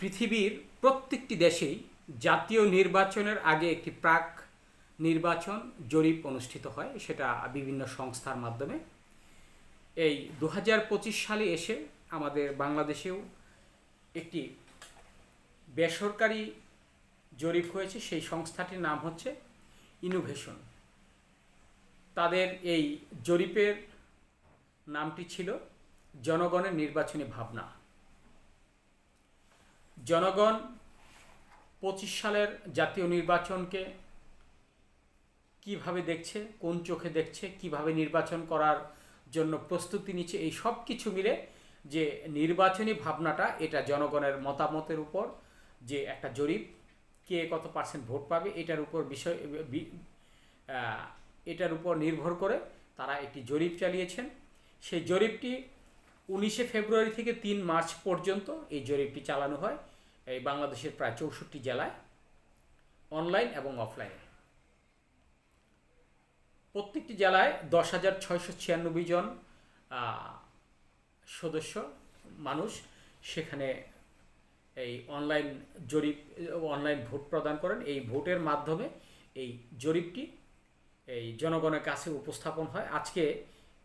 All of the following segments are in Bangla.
পৃথিবীর প্রত্যেকটি দেশেই জাতীয় নির্বাচনের আগে একটি প্রাক নির্বাচন জরিপ অনুষ্ঠিত হয়, সেটা বিভিন্ন সংস্থার মাধ্যমে। এই দু হাজার পঁচিশ সালে এসে আমাদের বাংলাদেশেও একটি বেসরকারি জরিপ হয়েছে, সেই সংস্থাটির নাম হচ্ছে ইনোভেশন তাদের এই জরিপের নামটি ছিল জনগণের নির্বাচনী ভাবনা। জনগণ পঁচিশ সালের জাতীয় নির্বাচনকে কীভাবে দেখছে, কোন চোখে দেখছে, কীভাবে নির্বাচন করার জন্য প্রস্তুতি নিচ্ছে, এই সব কিছু মিলে যে নির্বাচনী ভাবনাটা এটা জনগণের মতামতের উপর যে একটা জরিপ, কে কত পার্সেন্ট ভোট পাবে, এটার উপর বিষয় এটার উপর নির্ভর করে তারা একটি জরিপ চালিয়েছেন। সেই জরিপটি উনিশে ফেব্রুয়ারি থেকে তিন মার্চ পর্যন্ত এই জরিপটি চালানো হয়। এই বাংলাদেশের প্রায় চৌষট্টি জেলায় অনলাইন এবং অফলাইনে প্রত্যেকটি জেলায় দশ হাজার ছয়শো ছিয়ানব্বই জন সদস্য, মানুষ সেখানে এই অনলাইন জরিপ অনলাইন ভোট প্রদান করেন। এই ভোটের মাধ্যমে এই জরিপটি এই জনগণের কাছে উপস্থাপন হয়। আজকে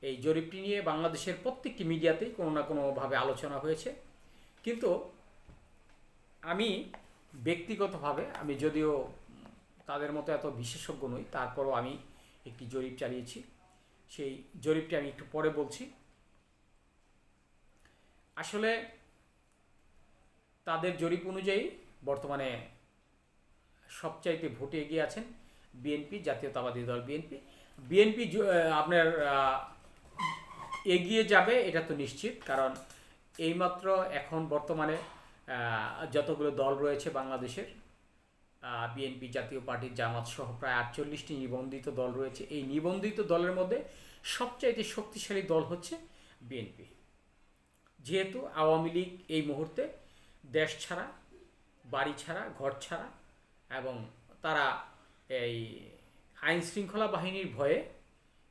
এই জরিপটি নিয়ে বাংলাদেশের প্রত্যেকটি মিডিয়াতেই কোনো না কোনোভাবে আলোচনা হয়েছে। কিন্তু আমি ব্যক্তিগতভাবে, আমি যদিও তাদের মতো এত বিশেষজ্ঞ নই, তারপরও আমি একটি জরিপ চালিয়েছি। সেই জরিপটি আমি একটু পরে বলছি। আসলে তাদের জরিপ অনুযায়ী বর্তমানে সবচাইতে ভোটে এগিয়ে আছেন বিএনপি, জাতীয়তাবাদী দল বিএনপি। বিএনপি আপনার এগিয়ে যাবে, এটা তো নিশ্চিত, কারণ এইমাত্র এখন বর্তমানে যতগুলো দল রয়েছে বাংলাদেশের বিএনপি জাতীয় পার্টির জামাত সহ প্রায় আটচল্লিশটি নিবন্ধিত দল রয়েছে। এই নিবন্ধিত দলের মধ্যে সবচাইতে শক্তিশালী দল হচ্ছে বিএনপি। যেহেতু আওয়ামী লীগ এই মুহূর্তে দেশ ছাড়া, বাড়ি ছাড়া, ঘর ছাড়া এবং তারা এই আইন শৃঙ্খলা বাহিনীর ভয়ে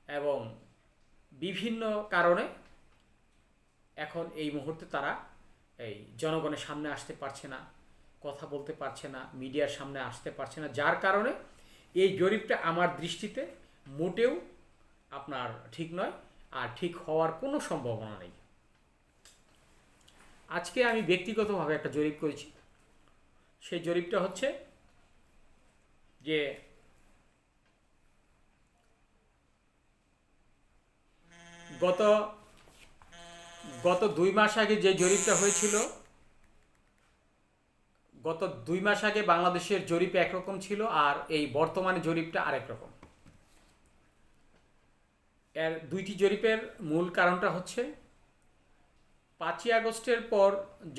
এবং বিভিন্ন কারণে এখন এই মুহূর্তে তারা এই জনগণের সামনে আসতে পারছে না, কথা বলতে পারছে না, মিডিয়ার সামনে আসতে পারছে না, যার কারণে এই জরিপটা আমার দৃষ্টিতে মোটেও আপনার ঠিক নয় আর ঠিক হওয়ার কোনো সম্ভাবনা নেই। আজকে আমি ব্যক্তিগতভাবে একটা জরিপ করেছি। সেই জরিপটা হচ্ছে যে গত গত দুই মাস আগে যে জরিপটা হয়েছিল, গত দুই মাস আগে বাংলাদেশের জরিপ একরকম ছিল আর এই বর্তমানে জরিপটা আরেক রকম। এর দুইটি জরিপের মূল কারণটা হচ্ছে, পাঁচই আগস্টের পর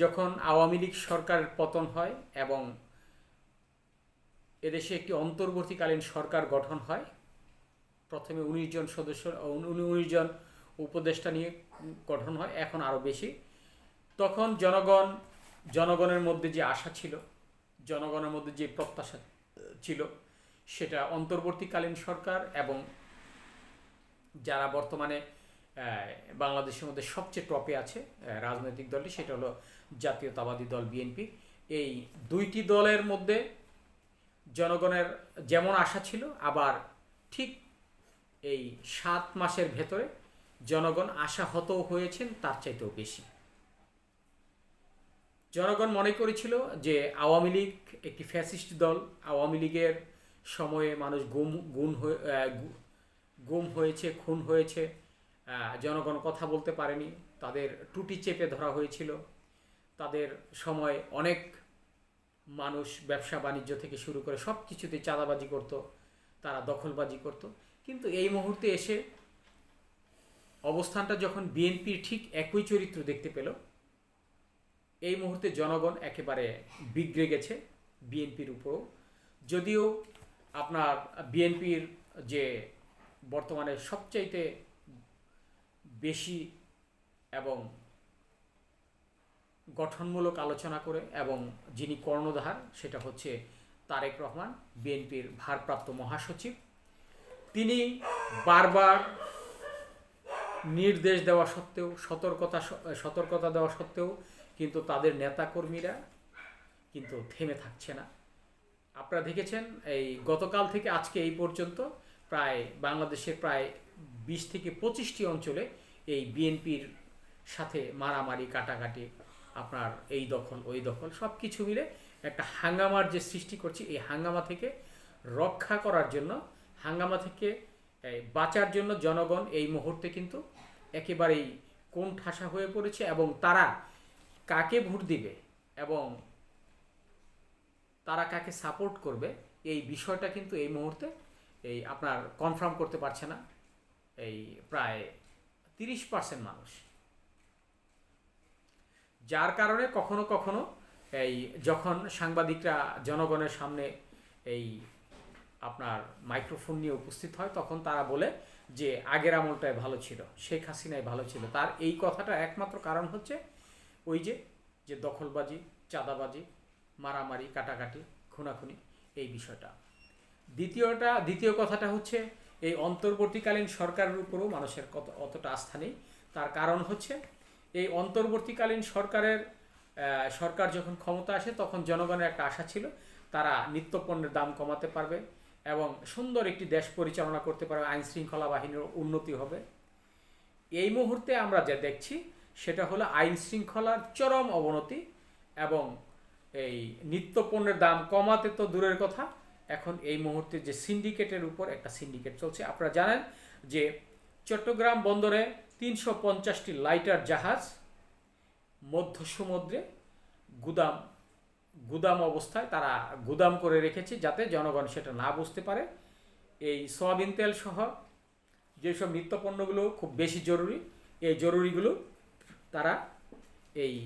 যখন আওয়ামী লীগ সরকারের পতন হয় এবং এদেশে একটি অন্তর্বর্তীকালীন সরকার গঠন হয়, প্রথমে উনিশ জন সদস্য উনিশ জন উপদেষ্টা নিয়ে গঠন হয়, এখন আরও বেশি। তখন জনগণ, জনগণের মধ্যে যে আশা ছিল, জনগণের মধ্যে যে প্রত্যাশা ছিল, সেটা অন্তর্বর্তীকালীন সরকার এবং যারা বর্তমানে বাংলাদেশের মধ্যে সবচেয়ে টপে আছে রাজনৈতিক দলটি, সেটা হলো জাতীয়তাবাদী দল বিএনপি। এই দুইটি দলের মধ্যে জনগণের যেমন আশা ছিল, আবার ঠিক এই সাত মাসের ভেতরে জনগণ আশাহত হয়েছেন, তার চাইতেও বেশি। জনগণ মনে করেছিল যে আওয়ামী লীগ একটি ফ্যাসিস্ট দল, আওয়ামী লীগের সময়ে মানুষ গুম, গুণ হয়ে গুম হয়েছে, খুন হয়েছে জনগণ কথা বলতে পারেনি, তাদের টুটি চেপে ধরা হয়েছিল, তাদের সময় অনেক মানুষ ব্যবসা বাণিজ্য থেকে শুরু করে সব কিছুতে চাঁদাবাজি করত, তারা দখলবাজি করত। কিন্তু এই মুহূর্তে এসে অবস্থানটা যখন বিএনপির ঠিক একই চরিত্র দেখতে পেল, এই মুহূর্তে জনগণ একেবারে বিগড়ে গেছে বিএনপির উপরও। যদিও আপনার বিএনপির যে বর্তমানে সবচাইতে বেশি এবং গঠনমূলক আলোচনা করে এবং যিনি কর্ণধার, সেটা হচ্ছে তারেক রহমান বিএনপির ভারপ্রাপ্ত মহাসচিব। তিনি বারবার নির্দেশ দেওয়া সত্ত্বেও, সতর্কতা সতর্কতা দেওয়া সত্ত্বেও কিন্তু তাদের নেতাকর্মীরা কিন্তু থেমে থাকছে না। আপনারা দেখেছেন, এই গতকাল থেকে আজকে এই পর্যন্ত প্রায় বাংলাদেশের প্রায় বিশ থেকে পঁচিশটি অঞ্চলে এই বিএনপির সাথে মারামারি, কাটাকাটি, আপনার এই দখল, ওই দখল সব কিছু মিলে একটা হাঙ্গামার যে সৃষ্টি করছে, এই হাঙ্গামা থেকে রক্ষা করার জন্য, হাঙ্গামা থেকে বাঁচার জন্য জনগণ এই মুহূর্তে কিন্তু একেবারেই কোন ঠাসা হয়ে পড়েছে এবং তারা কাকে ভোট দিবে এবং তারা কাকে সাপোর্ট করবে এই বিষয়টা কিন্তু এই মুহূর্তে এই আপনার কনফার্ম করতে পারছে না। এই প্রায় তিরিশ পার্সেন্ট মানুষ। যার কারণে কখনো কখনো এই যখন সাংবাদিকরা জনগণের সামনে এই আপনার মাইক্রোফোন নিয়ে উপস্থিত হয়, তখন তারা বলে যে, আগের আমলটাই ভালো ছিল, শেখ হাসিনাই ভালো ছিল। তার এই কথাটা একমাত্র কারণ হচ্ছে, ওই যে যে দখলবাজি, চাঁদাবাজি, মারামারি, কাটাকাটি, খুনাখুনি, এই বিষয়টা। দ্বিতীয়টা, দ্বিতীয় কথাটা হচ্ছে, এই অন্তর্বর্তীকালীন সরকারের উপরও মানুষের কত, অতটা আস্থা নেই। তার কারণ হচ্ছে, এই অন্তর্বর্তীকালীন সরকারের সরকার যখন ক্ষমতা আসে, তখন জনগণের একটা আশা ছিল, তারা নিত্যপণ্যের দাম কমাতে পারবে। এবং সুন্দর একটি দেশ পরিচালনা করতে পারবে আইন শৃঙ্খলা বাহিনীর উন্নতি হবে। এই মুহূর্তে আমরা যা দেখছি, সেটা হলো আইন শৃঙ্খলার চরম অবনতি এবং এই নিত্যপণ্যের দাম কমাতে তো দূরের কথা। এখন এই মুহূর্তে যে সিন্ডিকেটের উপর একটা সিন্ডিকেট চলছে, আপনারা জানেন যে চট্টগ্রাম বন্দরে তিনশো পঞ্চাশটি লাইটার জাহাজ, মধ্য সমুদ্রে গুদাম গুদাম অবস্থায় তারা গুদাম করে রেখেছে যাতে জনগণ সেটা না বুঝতে পারে। এই সয়াবিন তেল সহ যেসব নিত্যপণ্যগুলো খুব বেশি জরুরি, এই জরুরিগুলো তারা এই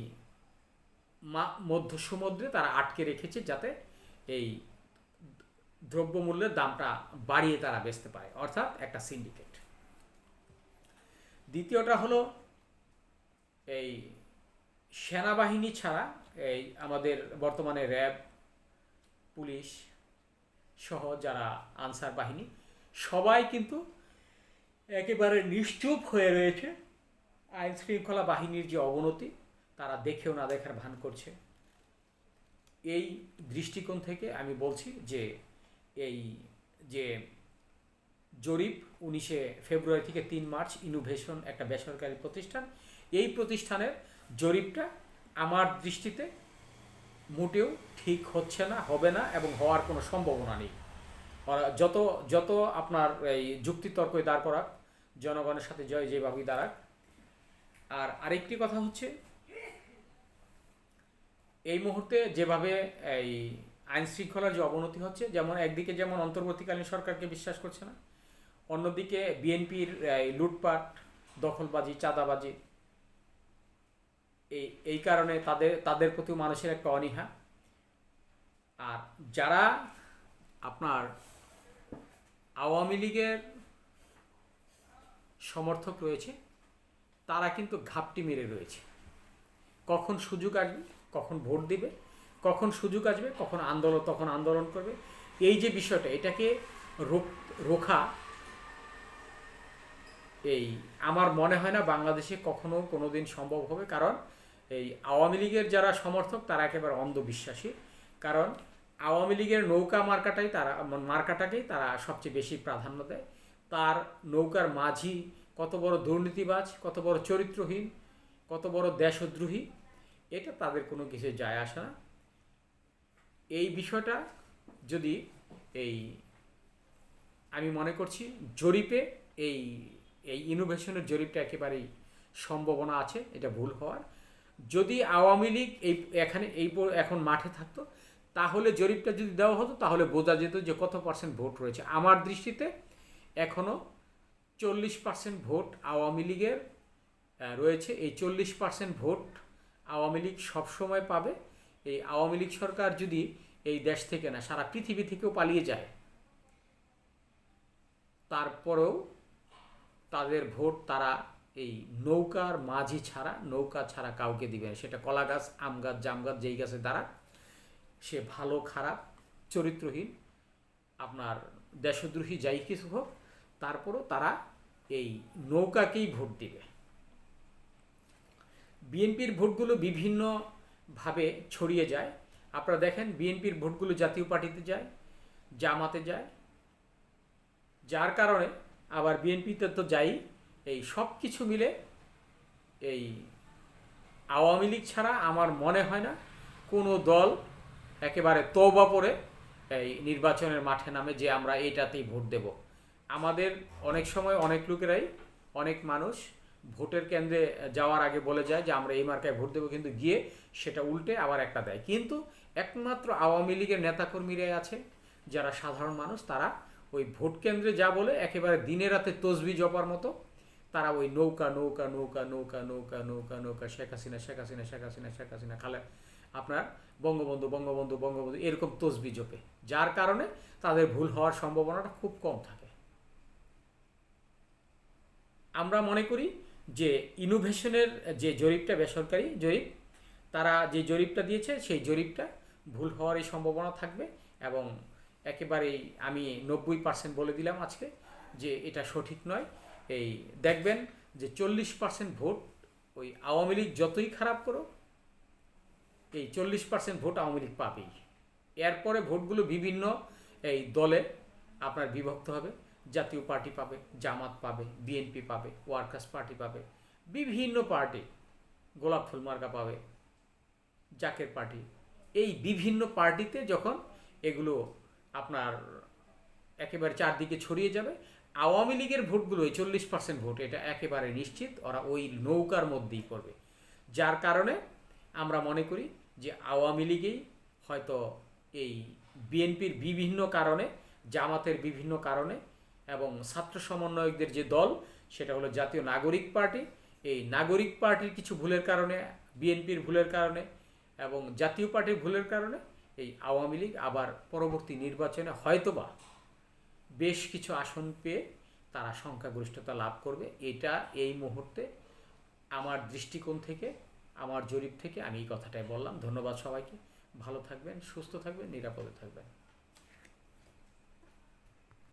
মধ্য সমুদ্রে তারা আটকে রেখেছে যাতে এই দ্রব্যমূল্যের দামটা বাড়িয়ে তারা বেচতে পারে, অর্থাৎ একটা সিন্ডিকেট দ্বিতীয়টা হলো এই সেনাবাহিনী ছাড়া এই আমাদের বর্তমানে র্যাব, পুলিশ সহ যারা আনসার বাহিনী, সবাই কিন্তু একেবারে নিশ্চুপ হয়ে রয়েছে। আইন শৃঙ্খলা বাহিনীর যে অবনতি, তারা দেখেও না দেখার ভান করছে। এই দৃষ্টিকোণ থেকে আমি বলছি যে, এই যে জরিপ উনিশে ফেব্রুয়ারি থেকে তিন মার্চ ইনোভেশন একটা বেসরকারি প্রতিষ্ঠান, এই প্রতিষ্ঠানের জরিপটা আমার দৃষ্টিতে মোটেও ঠিক হচ্ছে না, হবে না এবং হওয়ার কোনো সম্ভাবনা নেই। যত যত আপনার এই যুক্তিতর্কই দাঁড় করাক, জনগণের সাথে জয় যেভাবেই দাঁড়াক। আর আরেকটি কথা হচ্ছে, এই মুহূর্তে যেভাবে এই আইন শৃঙ্খলার যে অবনতি হচ্ছে, যেমন একদিকে যেমন অন্তর্বর্তীকালীন সরকারকে বিশ্বাস করছে না, অন্যদিকে বিএনপির লুটপাট, দখলবাজি, চাঁদাবাজি এই এই কারণে তাদের তাদের প্রতি মানুষের একটা অনীহা। আর যারা আপনার আওয়ামী লীগের সমর্থক রয়েছে, তারা কিন্তু ঘাপটি মেরে রয়েছে। কখন সুযোগ আসবে, কখন ভোট দিবে, কখন সুযোগ আসবে, কখন আন্দোলন, তখন আন্দোলন করবে। এই যে বিষয়টা, এটাকে রোখা, এই আমার মনে হয় না বাংলাদেশে কখনো কোনো দিন সম্ভব হবে। কারণ এই আওয়ামী লীগের যারা সমর্থক, তারা একেবারে অন্ধবিশ্বাসী। কারণ আওয়ামী লীগের নৌকা মার্কাটাই তারা, মার্কাটাকেই তারা সবচেয়ে বেশি প্রাধান্য দেয়। তার নৌকার মাঝি কত বড় দুর্নীতিবাজ, কত বড় চরিত্রহীন, কত বড় দেশদ্রোহী, এটা তাদের কোনো কিছু যায় আসে না। এই বিষয়টা যদি এই আমি মনে করছি, জরিপে এই এই ইনোভেশনের জরিপটা একেবারেই সম্ভাবনা আছে, এটা ভুল হওয়ার। যদি আওয়ামী লীগ এই এখানে এই এখন মাঠে থাকতো, তাহলে জরিপটা যদি দেওয়া হতো, তাহলে বোঝা যেত যে কত পার্সেন্ট ভোট রয়েছে। আমার দৃষ্টিতে এখনও চল্লিশ পার্সেন্ট ভোট আওয়ামী লীগের রয়েছে। এই চল্লিশ পার্সেন্ট ভোট আওয়ামী লীগ সবসময় পাবে। এই আওয়ামী লীগ সরকার যদি এই দেশ থেকে না, সারা পৃথিবী থেকেও পালিয়ে যায়, তারপরেও তাদের ভোট তারা এই নৌকার মাঝি ছাড়া, নৌকা ছাড়া কাউকে দিবে সেটা কলা গাছ, আম গাছ, জাম গাছ, যেই গাছে দাঁড়া, সে ভালো, খারাপ, চরিত্রহীন, আপনার দেশদ্রোহী যাই কিছু হোক, তারপরও তারা এই নৌকাকেই ভোট দিবে। বিএনপির ভোটগুলো বিভিন্নভাবে ছড়িয়ে যায়। আপনারা দেখেন, বিএনপির ভোটগুলো জাতীয় পার্টিতে যায়, জামাতে যায়। যার কারণে আবার বিএনপিতে তো যাই এই সব কিছু মিলে এই আওয়ামী লীগ ছাড়া আমার মনে হয় না কোনো দল একেবারে তৌবা পরে এই নির্বাচনের মাঠে নামে যে আমরা এটাতেই ভোট দেব। আমাদের অনেক সময় অনেক লোকেরাই, অনেক মানুষ ভোটের কেন্দ্রে যাওয়ার আগে বলে যায় যে আমরা এই মার্কায় ভোট দেবো কিন্তু গিয়ে সেটা উল্টে আবার একটা দেয়। কিন্তু একমাত্র আওয়ামী লীগের নেতাকর্মীরাই আছে যারা সাধারণ মানুষ, তারা ওই ভোট কেন্দ্রে যা বলে একেবারে দিনে রাতে তসবি জপার মতো তারা ওই নৌকা নৌকা নৌকা নৌকা নৌকা নৌকা নৌকা, শেখ হাসিনা শেখ হাসিনা শেখ হাসিনা শেখ হাসিনা, খালে আপনার বঙ্গবন্ধু বঙ্গবন্ধু বঙ্গবন্ধু, এরকম তসবি জপে। যার কারণে তাদের ভুল হওয়ার সম্ভাবনাটা খুব কম থাকে। আমরা মনে করি যে ইনোভেশনের যে জরিপটা, বেসরকারি জরিপ, তারা যে জরিপটা দিয়েছে, সেই জরিপটা ভুল হওয়ারই সম্ভাবনা থাকবে এবং একেবারেই আমি নব্বই পার্সেন্ট বলে দিলাম আজকে যে এটা সঠিক নয়। এই দেখবেন যে চল্লিশ পার্সেন্ট ভোট ওই আওয়ামী লীগ যতই খারাপ করো এই চল্লিশ পার্সেন্ট ভোট আওয়ামী লীগ পাবেই। এরপরে ভোটগুলো বিভিন্ন এই দলে আপনার বিভক্ত হবে। জাতীয় পার্টি পাবে, জামাত পাবে বিএনপি পাবে, ওয়ার্কার্স পার্টি পাবে, বিভিন্ন পার্টি, গোলাপ ফুল মার্কা পাবে, জাকের পার্টি। এই বিভিন্ন পার্টিতে যখন এগুলো আপনার একেবারে চারদিকে ছড়িয়ে যাবে আওয়ামী লীগের ভোটগুলো চল্লিশ পার্সেন্ট ভোট, এটা একেবারে নিশ্চিত, ওরা ওই নৌকার মধ্যেই করবে যার কারণে আমরা মনে করি যে আওয়ামী লীগেই হয়তো এই বিএনপির বিভিন্ন কারণে, জামাতের বিভিন্ন কারণে এবং ছাত্র সমন্বয়কদের যে দল, সেটা হলো জাতীয় নাগরিক পার্টি। এই নাগরিক পার্টির কিছু ভুলের কারণে, বিএনপির ভুলের কারণে এবং জাতীয় পার্টির ভুলের কারণে এই আওয়ামী লীগ আবার পরবর্তী নির্বাচনে হয়তোবা বেশ কিছু আসন পেয়ে তারা সংখ্যাগরিষ্ঠতা লাভ করবে। এটা এই মুহূর্তে আমার দৃষ্টিকোণ থেকে, আমার জরিপ থেকে আমি এই কথাটাই বললাম। ধন্যবাদ সবাইকে। ভালো থাকবেন, সুস্থ থাকবেন, নিরাপদে থাকবেন।